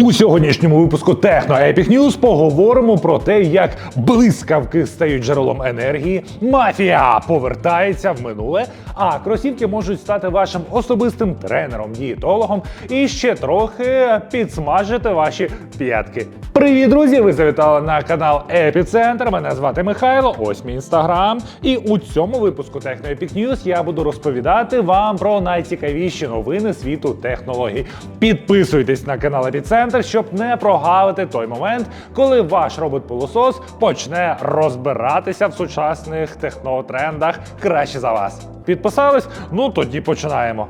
У сьогоднішньому випуску Техно Epic News поговоримо про те, як блискавки стають джерелом енергії, мафія повертається в минуле, а кросівки можуть стати вашим особистим тренером, дієтологом і ще трохи підсмажити ваші п'ятки. Привіт, друзі! Ви завітали на канал Епіцентр. Мене звати Михайло. Ось мій інстаграм. І у цьому випуску Техно Epic News я буду розповідати вам про найцікавіші новини світу технологій. Підписуйтесь на канал Епіцентр, щоб не прогавити той момент, коли ваш робот-пилосос почне розбиратися в сучасних технотрендах краще за вас. Підписались? Ну тоді починаємо.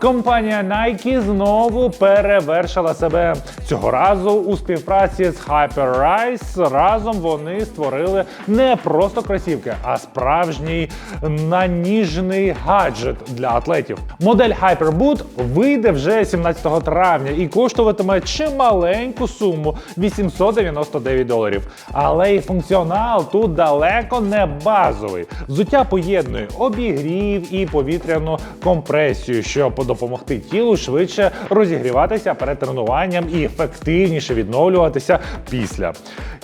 Компанія Nike знову перевершила себе цього разу у співпраці з Hyperrise. Разом вони створили не просто кросівки, а справжній наніжний гаджет для атлетів. Модель Hyperboot вийде вже 17 травня і коштуватиме чималеньку суму 899 доларів. Але і функціонал тут далеко не базовий. Взуття поєднує обігрів і повітряну компресію, щоб допомогти тілу швидше розігріватися перед тренуванням і ефективніше відновлюватися після.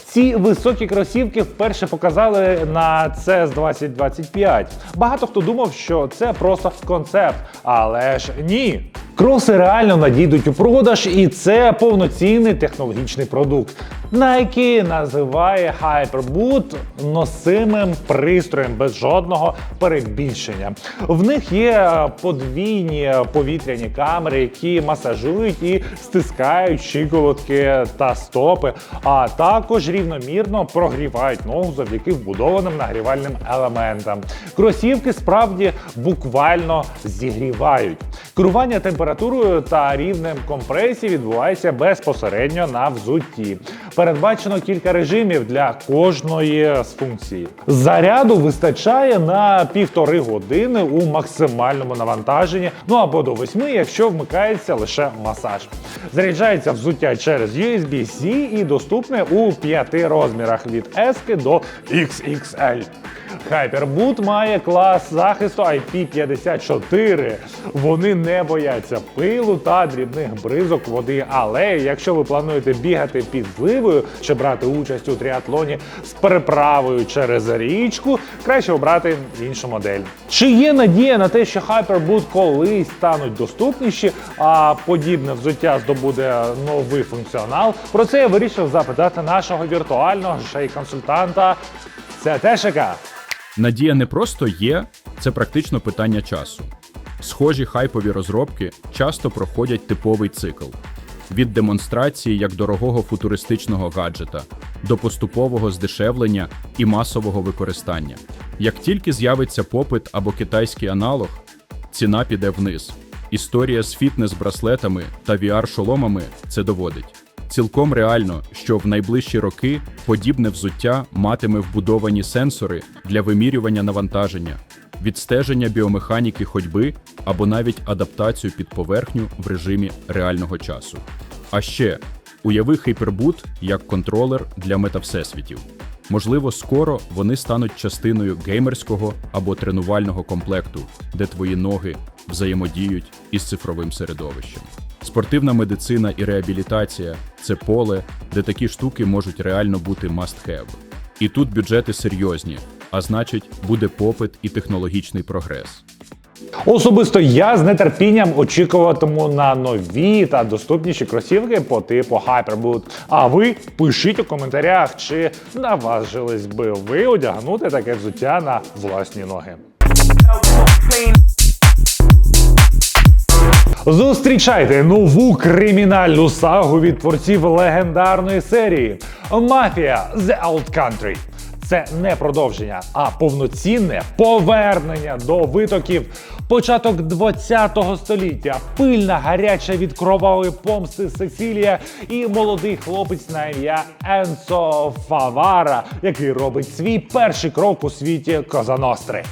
Ці високі кросівки вперше показали на CES 2025. Багато хто думав, що це просто концепт, але ж ні. Кроси реально надійдуть у продаж, і це повноцінний технологічний продукт. Nike називає Hyperboot носимим пристроєм без жодного перебільшення. В них є подвійні повітряні камери, які масажують і стискають щиколотки та стопи, а також рівномірно прогрівають ногу завдяки вбудованим нагрівальним елементам. Кросівки справді буквально зігрівають. Керування температурою та рівнем компресії відбувається безпосередньо на взутті. Передбачено кілька режимів для кожної з функцій. Заряду вистачає на півтори години у максимальному навантаженні, ну або до восьми, якщо вмикається лише масаж. Заряджається взуття через USB-C і доступне у п'яти розмірах від S до XXL. Hyperboot має клас захисту IP54. Вони не бояться пилу та дрібних бризок води. Але якщо ви плануєте бігати під зливою чи брати участь у тріатлоні з переправою через річку, краще обрати іншу модель. Чи є надія на те, що Hyperboot колись стануть доступніші, а подібне взуття здобуде новий функціонал? Про це я вирішив запитати нашого віртуального шей-консультанта. Це Тешика. Надія не просто є, це практично питання часу. Схожі хайпові розробки часто проходять типовий цикл від демонстрації як дорогого футуристичного гаджета до поступового здешевлення і масового використання. Як тільки з'явиться попит або китайський аналог, ціна піде вниз. Історія з фітнес-браслетами та VR-шоломами це доводить. Цілком реально, що в найближчі роки подібне взуття матиме вбудовані сенсори для вимірювання навантаження, відстеження біомеханіки ходьби або навіть адаптацію під поверхню в режимі реального часу. А ще уяви Hyperboot як контролер для метавсесвітів. Можливо, скоро вони стануть частиною геймерського або тренувального комплекту, де твої ноги взаємодіють із цифровим середовищем. Спортивна медицина і реабілітація це поле, де такі штуки можуть реально бути must-have. І тут бюджети серйозні, а значить, буде попит і технологічний прогрес. Особисто я з нетерпінням очікуватиму на нові та доступніші кросівки по типу Hyperboot. А ви пишіть у коментарях, чи наважились би ви одягнути таке взуття на власні ноги. Зустрічайте нову кримінальну сагу від творців легендарної серії Мафія The Old Country. Це не продовження, а повноцінне повернення до витоків. Початок 20-го століття, пильна гаряча від кровавої помсти Сесілія і молодий хлопець на ім'я Енсо Фавара, який робить свій перший крок у світі Козаностри.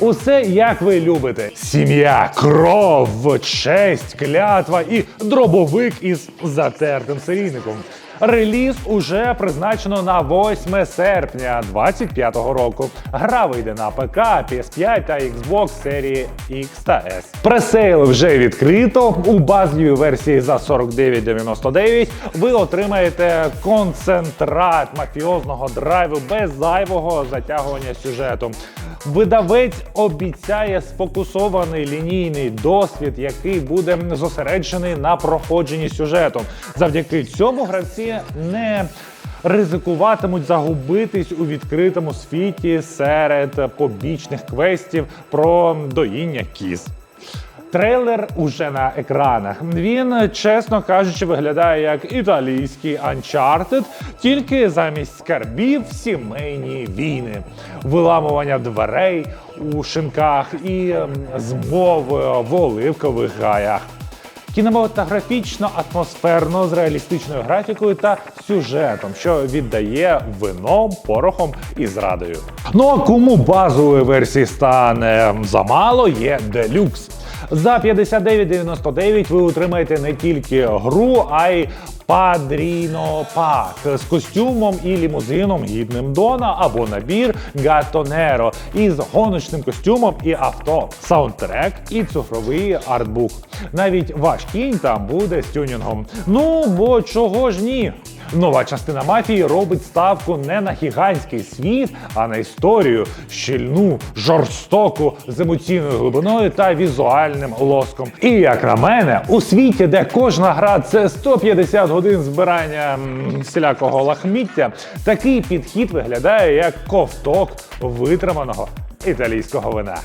Усе як ви любите: сім'я, кров, честь, клятва і дробовик із затертим серійником. Реліз уже призначено на 8 серпня 2025 року. Гра вийде на ПК, PS5 та Xbox серії X та S. Пресейл вже відкрито. У базовій версії за 49,99 ви отримаєте концентрат мафіозного драйву без зайвого затягування сюжету. Видавець обіцяє сфокусований лінійний досвід, який буде зосереджений на проходженні сюжету. Завдяки цьому гравці не ризикуватимуть загубитись у відкритому світі серед побічних квестів про доїння кіз. Трейлер уже на екранах. Він, чесно кажучи, виглядає як італійський Uncharted, тільки замість скарбів сімейні війни, виламування дверей у шинках і ем, змови в оливкових гаях. Кінематографічно, атмосферно з реалістичною графікою та сюжетом, що віддає вином, порохом і зрадою. Ну а кому базової версії стане замало, є делюкс. За 59,99 ви отримаєте не тільки гру, а й Падріно пак з костюмом і лімузином гідним Дона або набір Гатонеро із гоночним костюмом і авто, саундтрек і цифровий артбук. Навіть ваш кінь там буде з тюнінгом. Ну бо чого ж ні? Нова частина мафії робить ставку не на гігантський світ, а на історію щільну, жорстоку, з емоційною глибиною та візуальним лоском. І як на мене, у світі, де кожна гра це 150 годин збирання всілякого лахміття, такий підхід виглядає як ковток витриманого італійського вина.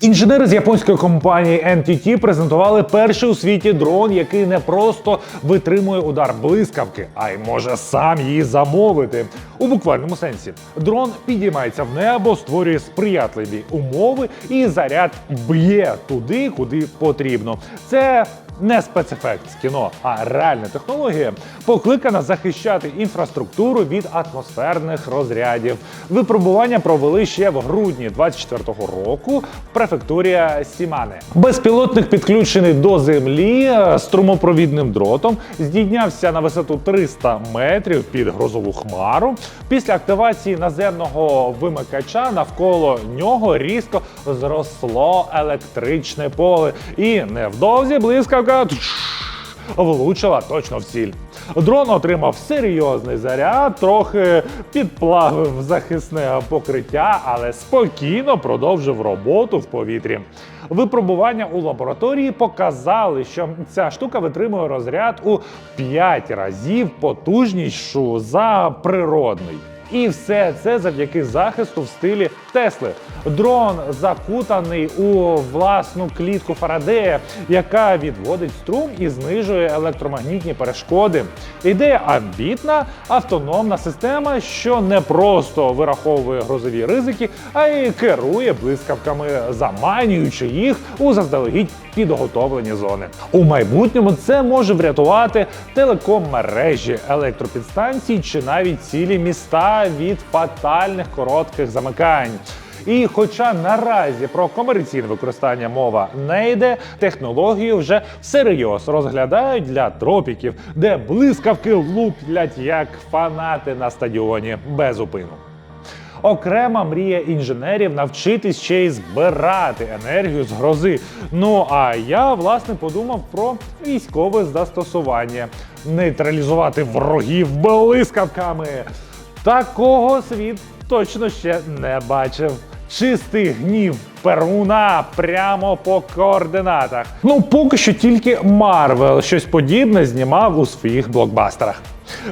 Інженери з японської компанії NTT презентували перший у світі дрон, який не просто витримує удар блискавки, а й може сам її замовити. У буквальному сенсі дрон підіймається в небо, створює сприятливі умови, і заряд б'є туди, куди потрібно. Це не спецефект з кіно, а реальна технологія покликана захищати інфраструктуру від атмосферних розрядів. Випробування провели ще в грудні 24-го року в префектурі Сімане. Безпілотник підключений до землі е, струмопровідним дротом, здійнявся на висоту 300 метрів під грозову хмару. Після активації наземного вимикача навколо нього різко зросло електричне поле, і невдовзі блискавка влучила точно в ціль. Дрон отримав серйозний заряд, трохи підплавив захисне покриття, але спокійно продовжив роботу в повітрі. Випробування у лабораторії показали, що ця штука витримує розряд у 5 разів потужнішу за природний. І все це завдяки захисту в стилі Тесли. Дрон закутаний у власну клітку Фарадея, яка відводить струм і знижує електромагнітні перешкоди. Ідея амбітна, автономна система, що не просто вираховує грозові ризики, а й керує блискавками, заманюючи їх у заздалегідь підготовлені зони. У майбутньому це може врятувати телеком-мережі, електропідстанції чи навіть цілі міста від фатальних коротких замикань. І хоча наразі про комерційне використання мова не йде, технологію вже всерйоз розглядають для тропіків, де блискавки луплять як фанати на стадіоні без упину. Окрема мрія інженерів навчитись ще й збирати енергію з грози. Ну а я власне подумав про військове застосування, нейтралізувати ворогів блискавками. Такого світ точно ще не бачив. Чистий гнів Перуна прямо по координатах. Ну, поки що тільки Марвел щось подібне знімав у своїх блокбастерах.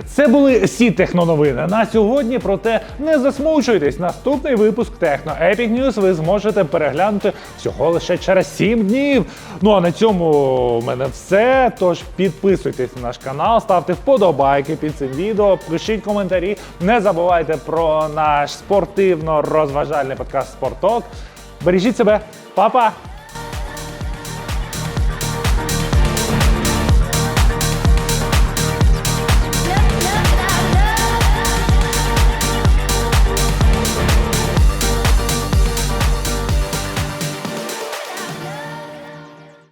Це були всі техноновини на сьогодні. Проте не засмучуйтесь. Наступний випуск Техно Epic News ви зможете переглянути всього лише через 7 днів. Ну а на цьому в мене все. Тож підписуйтесь на наш канал, ставте вподобайки під цим відео, пишіть коментарі. Не забувайте про наш спортивно-розважальний подкаст Спорток. Бережіть себе, Па-па!